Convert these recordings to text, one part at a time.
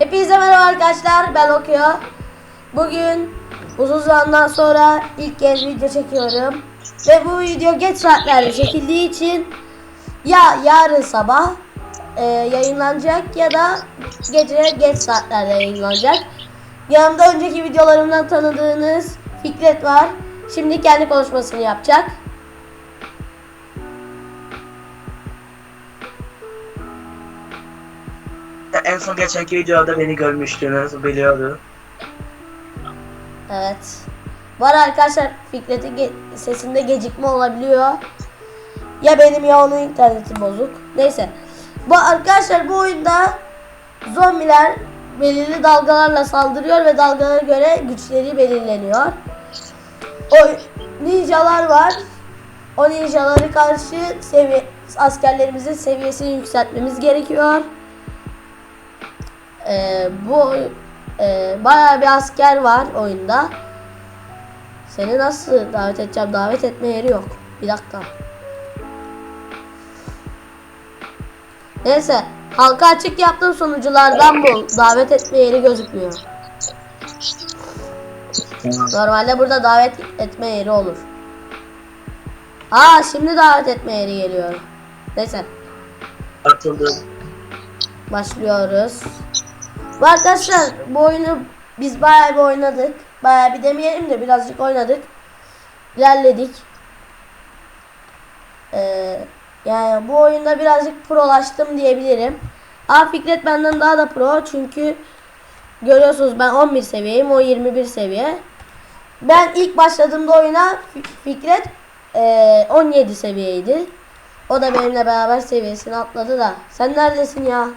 Hepinize merhaba arkadaşlar. Ben Okuyor. Bugün uzun zamandan sonra ilk kez video çekiyorum. Ve bu video geç saatlerde çekildiği için ya yarın sabah e, yayınlanacak ya da gece geç saatlerde yayınlanacak. Yanımda önceki videolarımdan tanıdığınız Fikret var. Şimdi kendi konuşmasını yapacak. En son geçenki videoda beni görmüştünüz biliyorum. Evet. Var arkadaşlar Fikret'in ge- sesinde gecikme olabiliyor. Ya benim ya onun interneti bozuk. Neyse. Bu arkadaşlar bu oyunda zombiler belirli dalgalarla saldırıyor ve dalgalara göre güçleri belirleniyor. O ninjalar var. O ninjaları karşı seviye askerlerimizin seviyesini yükseltmemiz gerekiyor. Ee, bu e, bayağı bir asker var oyunda. Seni nasıl davet edeceğim? Davet etme yeri yok. Bir dakika. Neyse. Halka açık yaptığım sonuculardan bu. Davet etme yeri gözükmüyor. Normalde burada davet etme yeri olur. Aa şimdi davet etme yeri geliyor. Neyse. Atıldı. Başlıyoruz. Bu arkadaşlar bu oyunu biz bayağı bir oynadık. Bayağı bir demeyelim de birazcık oynadık. İlerledik. Ee, yani bu oyunda birazcık prolaştım diyebilirim. Aa Fikret benden daha da pro çünkü görüyorsunuz ben 11 seviyeyim o 21 seviye. Ben ilk başladığımda oyuna Fi- Fikret ee, 17 seviyeydi. O da benimle beraber seviyesini atladı da. Sen neredesin ya?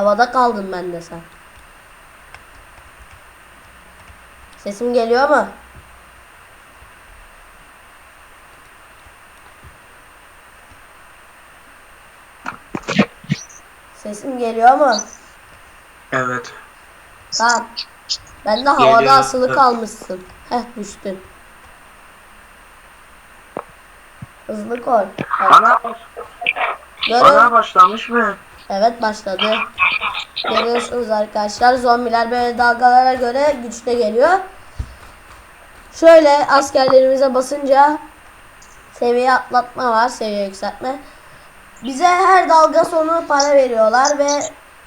Havada kaldın ben de sen. Sesim geliyor mu? Sesim geliyor mu? Evet. Tamam. Ben de havada Geliyor. asılı kalmışsın. Heh düştün. Hızlı koy. Görün. bana başlamış mı? Evet başladı. Görüyorsunuz arkadaşlar zombiler böyle dalgalara göre güçlü geliyor. Şöyle askerlerimize basınca seviye atlatma var, seviye yükseltme. Bize her dalga sonu para veriyorlar ve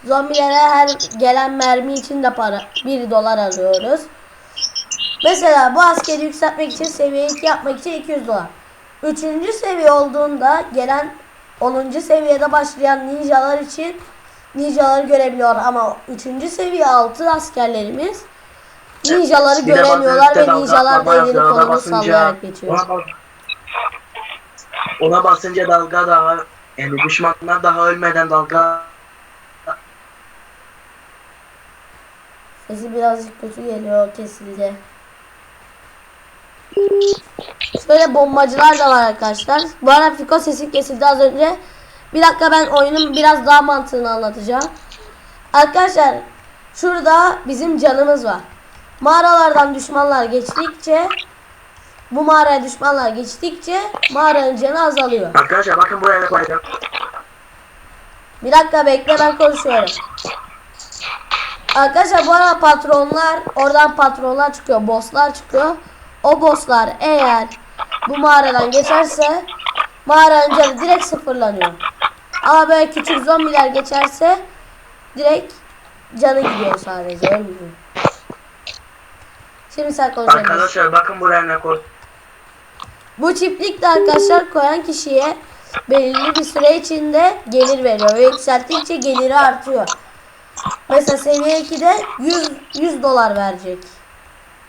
zombilere her gelen mermi için de para 1 dolar alıyoruz. Mesela bu askeri yükseltmek için seviye 2 yapmak için 200 dolar. Üçüncü seviye olduğunda gelen 10. seviyede başlayan ninjalar için ninjaları görebiliyor ama 3. seviye altı askerlerimiz ninjaları bazen göremiyorlar ve ninjalar da elini kolunu sallayarak geçiyor. Ona basınca dalga daha yani düşmanlar daha ölmeden dalga Sesi birazcık kötü geliyor kesildi. Şöyle bombacılar da var arkadaşlar. Bu arada Fiko sesin kesildi az önce. Bir dakika ben oyunun biraz daha mantığını anlatacağım. Arkadaşlar şurada bizim canımız var. Mağaralardan düşmanlar geçtikçe bu mağaraya düşmanlar geçtikçe mağaranın canı azalıyor. Arkadaşlar bakın buraya ne koyacağım. Bir dakika bekle ben konuşuyorum. Arkadaşlar bu arada patronlar oradan patronlar çıkıyor, bosslar çıkıyor. O bosslar eğer bu mağaradan geçerse mağaranın canı direkt sıfırlanıyor. Ama böyle küçük zombiler geçerse direkt canı gidiyor sadece ölmüyor. Şimdi sen konuşabilirsin. Arkadaşlar bakın buraya ne koy. Bu çiftlikte arkadaşlar koyan kişiye belirli bir süre içinde gelir veriyor ve yükselttikçe geliri artıyor. Mesela seviye 2'de 100 100 dolar verecek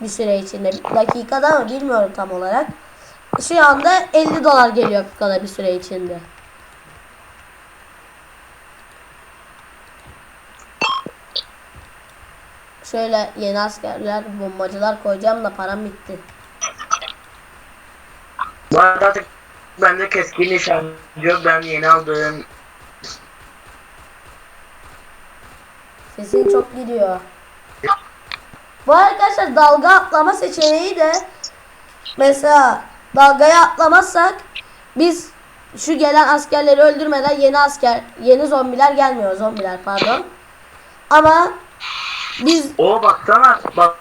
bir süre içinde. Dakikada mı bilmiyorum tam olarak. Şu anda 50 dolar geliyor dakikada bir süre içinde. Şöyle yeni askerler, bombacılar koyacağım da param bitti. Bu arada artık bende keskin nişan yok ben yeni aldığım Sesin çok gidiyor. Bu arkadaşlar dalga atlama seçeneği de mesela dalgaya atlamazsak biz şu gelen askerleri öldürmeden yeni asker, yeni zombiler gelmiyor. Zombiler pardon. Ama biz O baksana bak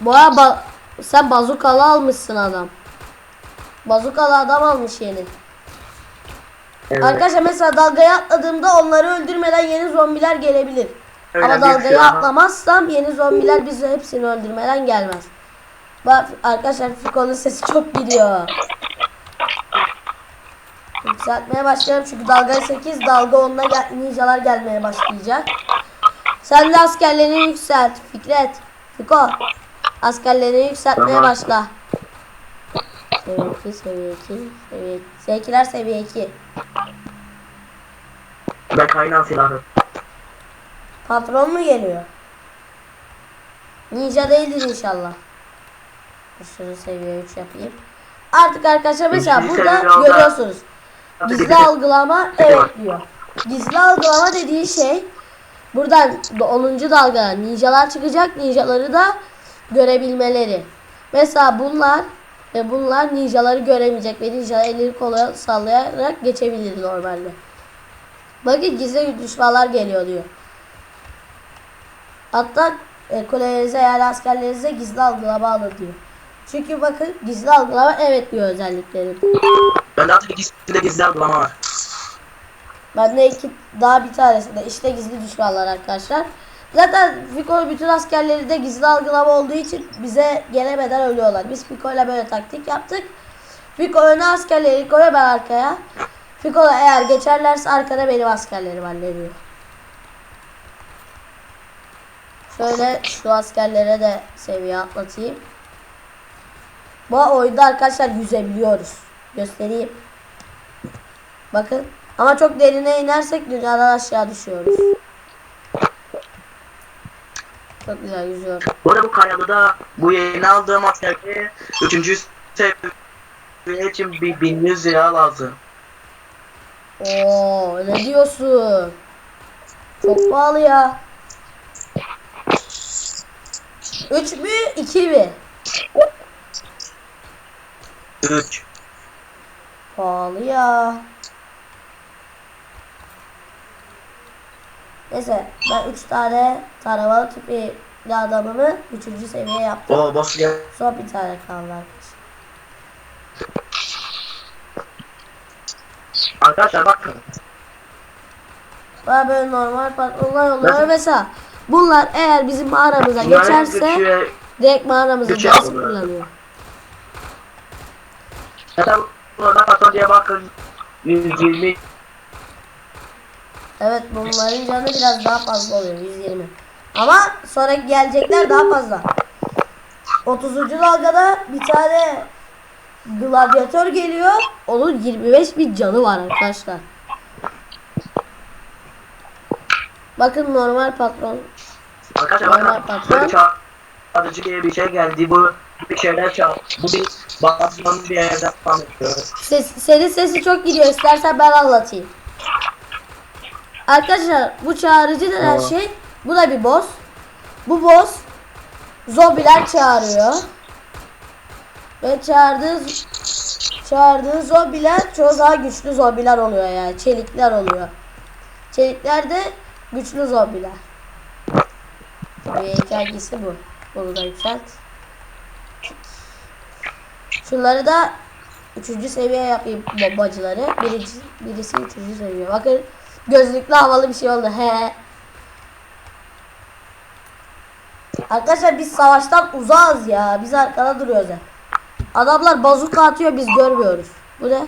bu ara ba- sen bazukalı almışsın adam. Bazukalı adam almış yeni. Evet. Arkadaşlar mesela dalgaya atladığımda onları öldürmeden yeni zombiler gelebilir. Öyle Ama dalgaya şey, atlamazsam yeni zombiler bizi hepsini öldürmeden gelmez. Bak arkadaşlar Fiko'nun sesi çok gidiyor. Yükseltmeye başlıyorum çünkü dalga 8 dalga 10'la gel ninjalar gelmeye başlayacak. Sen de askerlerini yükselt Fikret. Fiko askerlerini yükseltmeye başla. Seviye 2, seviye 2, seviye 2. Seviyekiler seviye 2. ben kaynan silahı. Patron mu geliyor? Ninja değildir inşallah. Şunu seviye 3 yapayım. Artık arkadaşlar mesela burada görüyorsunuz. Gizli algılama evet diyor. Gizli algılama dediği şey buradan 10. dalgada ninjalar çıkacak. Ninjaları da görebilmeleri. Mesela bunlar ve bunlar ninjaları göremeyecek ve ninjalar elini kolaya sallayarak geçebilir normalde. Bakın gizli düşmanlar geliyor diyor. Hatta e, kulelerinize yani askerlerinize gizli algılama alın diyor. Çünkü bakın gizli algılama evet diyor özellikleri. Ben de artık ikisinde gizli algılama var. Bende iki daha bir tanesi de işte gizli düşmanlar arkadaşlar. Zaten Fiko'nun bütün askerleri de gizli algılama olduğu için bize gelemeden ölüyorlar. Biz Fiko'yla böyle taktik yaptık. Fiko öne askerleri koyuyor ben arkaya. Fiko'la eğer geçerlerse arkada benim askerlerim hallediyor. Şöyle şu askerlere de seviye atlatayım. Bu oyunda arkadaşlar yüzebiliyoruz. Göstereyim. Bakın. Ama çok derine inersek dünyadan aşağı düşüyoruz. Çok güzel yüzüyorum. Bu arada bu kayalıda bu yeni aldığım askerde 3. seviye için bir 1100 lira lazım. Oo, ne diyorsun? Çok pahalı ya. 3 mü 2 mi? 3. Pahalı ya. Neyse ben 3 tane taramalı tipi adamımı 3. seviye yaptım. O boss gel. Son bir tane kaldı arkadaşlar. Arkadaşlar bakın. Bana böyle normal patronlar oluyor. Nasıl? Mesela bunlar eğer bizim mağaramıza geçerse direkt mağaramızı nasıl kullanıyor? Zaten burada patron diye bakın 120 Evet bunların canı biraz daha fazla oluyor 120. Ama sonra gelecekler daha fazla. 30. dalgada bir tane gladyatör geliyor. Onun 25 bin canı var arkadaşlar. Bakın normal patron. Arkadaşlar Normal bakın patron. böyle çağrıcı diye bir şey geldi. Bu bir şeyler çal. Bu bir bazılarının bir yerden yapıyor. Ses, senin sesi çok gidiyor. İstersen ben anlatayım. Arkadaşlar bu çağrıcı denen Tamam. şey bu da bir boss. Bu boss zombiler çağırıyor. Ve çağırdığı çağırdığı zombiler çoğu daha güçlü zombiler oluyor yani. Çelikler oluyor. Çelikler de güçlü zombiler. Tabii hikayesi bu. Bunu da yükselt. Şunları da Üçüncü seviye yapayım bombacıları. Birinci, birisi üçüncü seviye. Bakın gözlüklü havalı bir şey oldu. He. Arkadaşlar biz savaştan uzağız ya. Biz arkada duruyoruz hep. Adamlar bazuka atıyor biz görmüyoruz. Bu ne?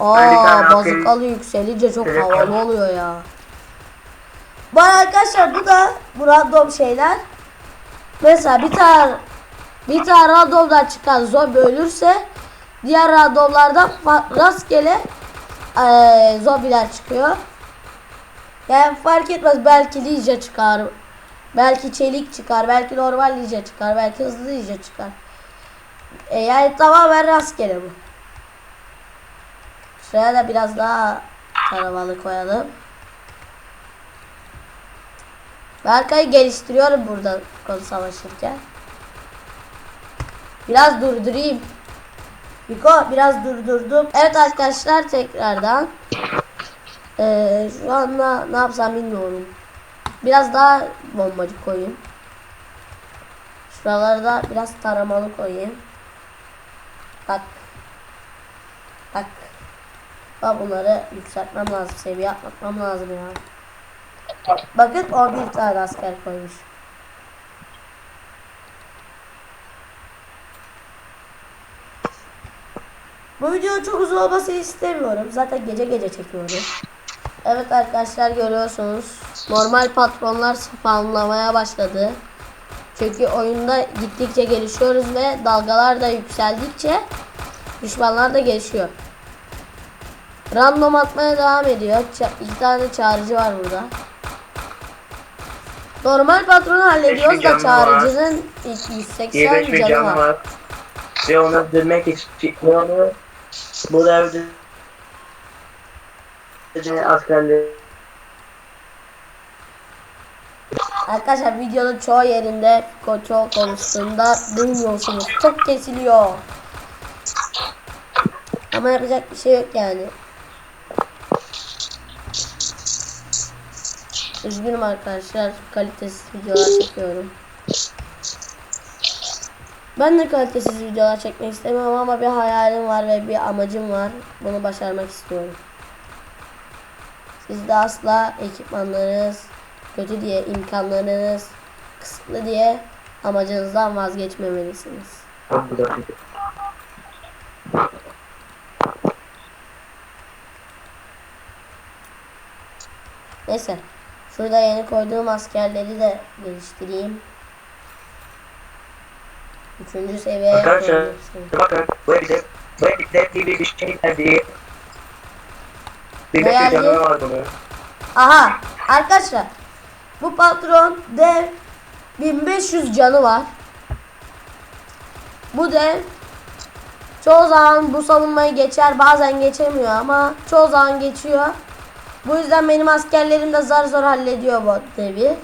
Aa bazukalı yükselince çok havalı oluyor ya. Arada arkadaşlar bu da bu random şeyler. Mesela bir tane bir tane randomdan çıkan zombi ölürse diğer randomlardan rastgele eee, zombiler çıkıyor. Yani fark etmez belki ninja çıkar. Belki çelik çıkar, belki normal ninja çıkar, belki hızlı ninja çıkar. E, yani tamamen rastgele bu. Şuraya da biraz daha taramalı koyalım. Berkay'ı geliştiriyorum burada konu savaşırken. Biraz durdurayım. Yuko biraz durdurdum. Evet arkadaşlar tekrardan. Ee, şu anda ne yapsam bilmiyorum. Biraz daha bombacı koyayım. Şuralarda biraz taramalı koyayım. Bak. Bak. Bak bunları yükseltmem lazım. Seviye atlatmam lazım ya. Bakın o bir tane asker koymuş. Bu video çok uzun olmasını istemiyorum. Zaten gece gece çekiyorum. Evet arkadaşlar görüyorsunuz. Normal patronlar spawnlamaya başladı. Çünkü oyunda gittikçe gelişiyoruz ve dalgalar da yükseldikçe düşmanlar da gelişiyor. Random atmaya devam ediyor. Ça- iki tane çağrıcı var burada. Normal patronu hallediyoruz da var. çağrıcının 180 25 bir canı canı var. var. Ve onu öldürmek için onu bu evde askerleri Arkadaşlar videonun çoğu yerinde Koço konusunda duymuyorsunuz. Çok kesiliyor. Ama yapacak bir şey yok yani. Üzgünüm arkadaşlar. Kalitesiz videolar çekiyorum. Ben de kalitesiz videolar çekmek istemiyorum ama bir hayalim var ve bir amacım var. Bunu başarmak istiyorum. Siz de asla ekipmanlarınız kötü diye, imkanlarınız kısıtlı diye amacınızdan vazgeçmemelisiniz. Neyse. Şurada yeni koyduğum askerleri de geliştireyim. Üçüncü seviyeye hepsini. bakın evde bu evde bir bir şey geldi. Bir de geldi? canı var bunun. Aha arkadaşlar bu patron dev 1500 canı var. Bu dev çoğu zaman bu savunmayı geçer bazen geçemiyor ama çoğu zaman geçiyor. Bu yüzden benim askerlerim de zar zor hallediyor bu devi.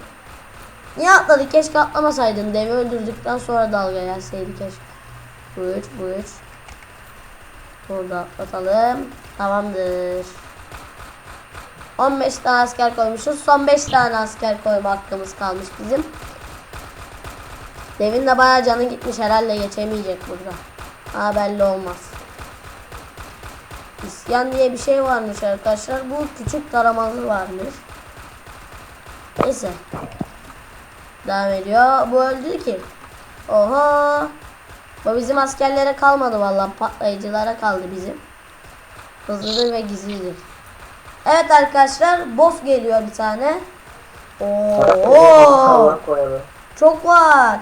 Niye atladı? Keşke atlamasaydın. Devi öldürdükten sonra dalga gelseydi keşke. Bu üç, bu üç. Burada atlatalım. Tamamdır. 15 tane asker koymuşuz. Son 5 tane asker koyma hakkımız kalmış bizim. Devin de bayağı canı gitmiş herhalde geçemeyecek burada. Ha belli olmaz. İsyan diye bir şey varmış arkadaşlar. Bu küçük taramalı varmış. Neyse. Devam ediyor. Bu öldü ki. Oha. Bu bizim askerlere kalmadı vallahi patlayıcılara kaldı bizim. Hızlıdır ve gizlidir. Evet arkadaşlar boss geliyor bir tane. Oo, çok var.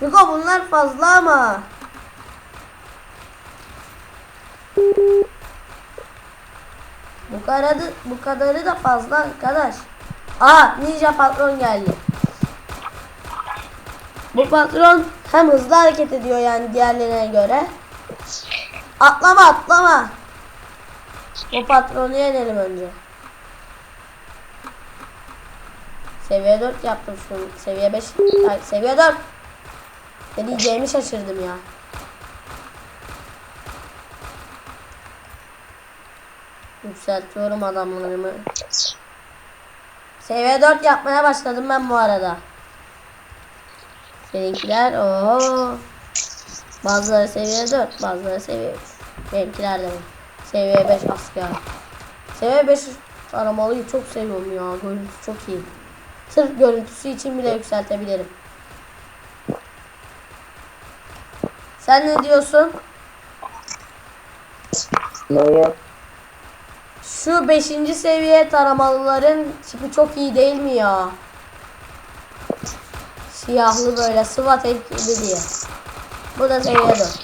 Yuko bunlar fazla ama. Bu kadarı, bu kadarı da fazla arkadaş. Aa ninja patron geldi. Bu patron hem hızlı hareket ediyor yani diğerlerine göre. Atlama atlama. Bu patronu yenelim önce. Seviye 4 yaptım şunu. Seviye 5. Ay, seviye 4. Ne diyeceğimi şaşırdım ya. Yükseltiyorum adamlarımı. Seviye 4 yapmaya başladım ben bu arada. Seninkiler ooo. Bazıları seviye 4, bazıları seviye 3. Benimkiler de bu. Seviye 5 asker. Seviye 5 aramalıyı çok seviyorum ya. Görüntüsü çok iyi. Sırf görüntüsü için bile yükseltebilirim. Sen ne diyorsun? Neye? Şu 5. seviye taramalıların tipi çok iyi değil mi ya? Siyahlı böyle SWAT ekibi diye. Bu da seviye 4.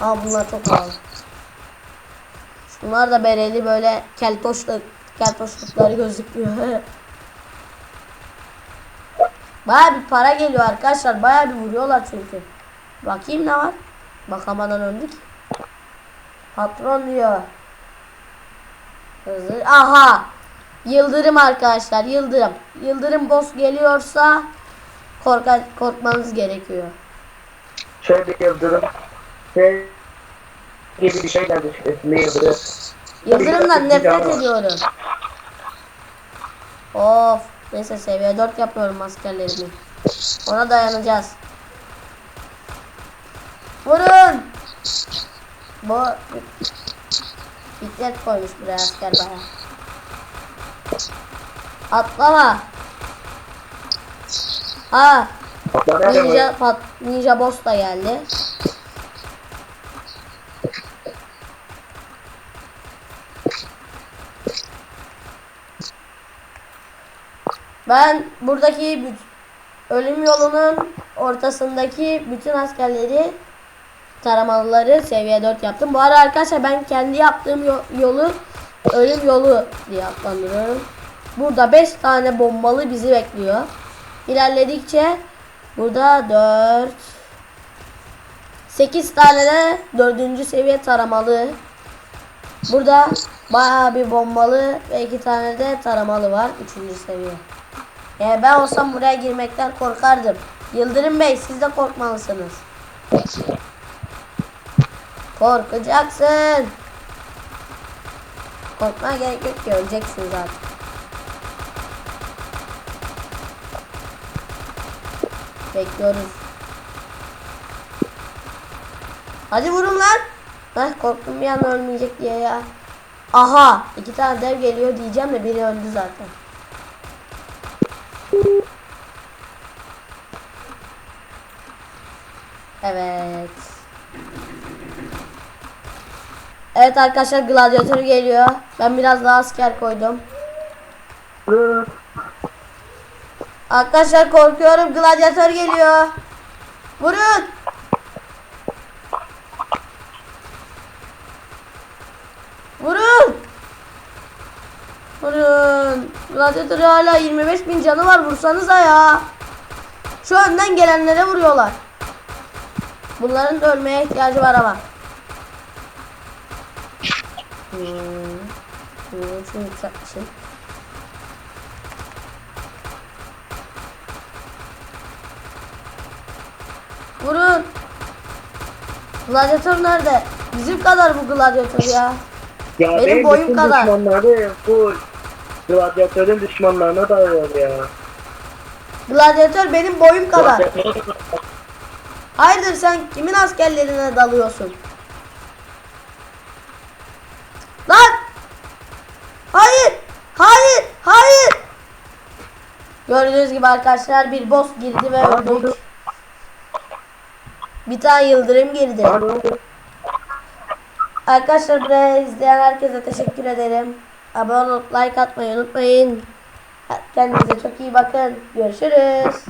Aa bunlar çok pahalı. Bunlar da bereli böyle keltoşluk, keltoşlukları gözüküyor. Baya bir para geliyor arkadaşlar. Baya bir vuruyorlar çünkü. Bakayım ne var. Bakamadan öldük. Patron diyor. Hızlı. Aha. Yıldırım arkadaşlar. Yıldırım. Yıldırım boss geliyorsa korka, korkmanız gerekiyor. Şöyle bir yıldırım. Şey gibi bir şey geldi üstüne yıldırım. Yıldırımdan nefret ediyorum. Of. Neyse seviye 4 yapıyorum askerlerimi. Ona dayanacağız. Vurun. Bu Bitlet koymuş buraya asker baya. Atlama. Ha, ninja pat, ninja boss da geldi. Ben buradaki ölüm yolunun ortasındaki bütün askerleri taramalıları seviye 4 yaptım. Bu arada arkadaşlar ben kendi yaptığım yo- yolu ölüm yolu diye adlandırıyorum. Burada 5 tane bombalı bizi bekliyor. İlerledikçe burada 4 8 tane de 4. seviye taramalı. Burada bayağı bir bombalı ve 2 tane de taramalı var 3. seviye. Yani ben olsam buraya girmekten korkardım. Yıldırım Bey siz de korkmalısınız. Korkacaksın. Korkmaya gerek yok ki öleceksin zaten. Bekliyoruz. Hadi vurun lan. Heh, korktum bir an ölmeyecek diye ya. Aha iki tane dev geliyor diyeceğim de biri öldü zaten. Evet. Evet arkadaşlar gladyatör geliyor. Ben biraz daha asker koydum. Arkadaşlar korkuyorum gladyatör geliyor. Vurun. Vurun. Vurun. Gladyatörü hala 25 bin canı var vursanıza ya. Şu önden gelenlere vuruyorlar. Bunların da ölmeye ihtiyacı var ama. Hmm. Şunu yükseltmişim. Vurun. Gladyatör nerede? Bizim kadar bu gladyatör ya. Ya Benim boyum kadar. düşmanları full. Gladyatörün düşmanlarına dalıyor ya. Gladyatör benim boyum kadar. Hayırdır sen kimin askerlerine dalıyorsun? Gördüğünüz gibi arkadaşlar bir boss girdi ve öldük. Bir tane yıldırım girdi. Arkadaşlar buraya izleyen herkese teşekkür ederim. Abone olup like atmayı unutmayın. Kendinize çok iyi bakın. Görüşürüz.